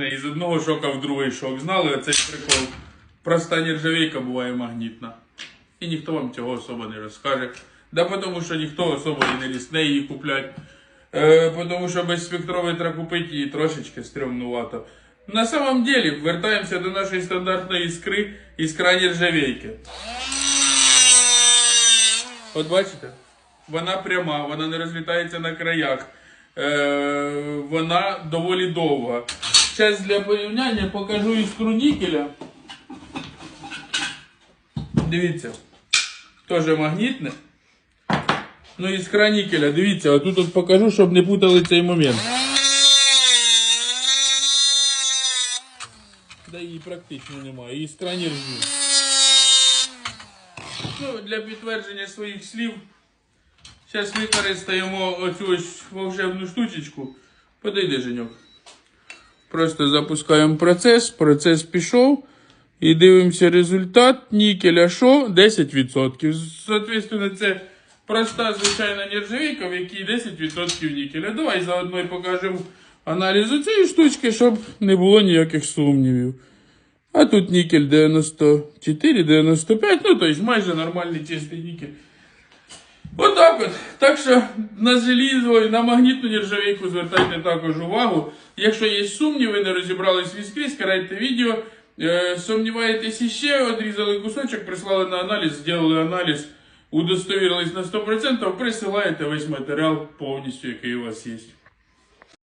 Із одного шока в другий шок. Знали оцей прикол? Проста нержавейка буває магнітна. І ніхто вам цього особо не розкаже. Да тому що ніхто особо і не рісне її куплять. Е, тому що без спектрометра купити її трошечки стрьомнувато. На самом деле, вертаємося до нашої стандартної іскри, іскра нержавейки. От бачите? Вона пряма, вона не розлітається на краях. Е, вона доволі довга. Зараз для порівняння покажу іскру нікеля. Дивіться. Теж магнітне. Ну, іскра нікеля, дивіться, а тут от покажу, щоб не путали цей момент. Да її практично немає. Іскра не ржу. Ну, для підтвердження своїх слів. Зараз використаємо оцю ось волшебну штучечку. Подойди, Женьок. Просто запускаємо процес, процес пішов. І дивимося результат. Нікеля що? 10%. Соответственно, це проста звичайна нержавійка, в якій 10% нікеля. Давай заодно і покажемо аналіз цієї штучки, щоб не було ніяких сумнівів. А тут нікель 94, 95, ну тобто майже нормальний чистий нікель. Отак от. Так що на желізо і на магнітну нержавійку звертайте також увагу. Якщо є сумніви, не розібрались в карайте відео. Е, сумніваєтесь іще, одрізали кусочок, прислали на аналіз, зробили аналіз, удостовірились на 100%, присилаєте весь матеріал повністю, який у вас є.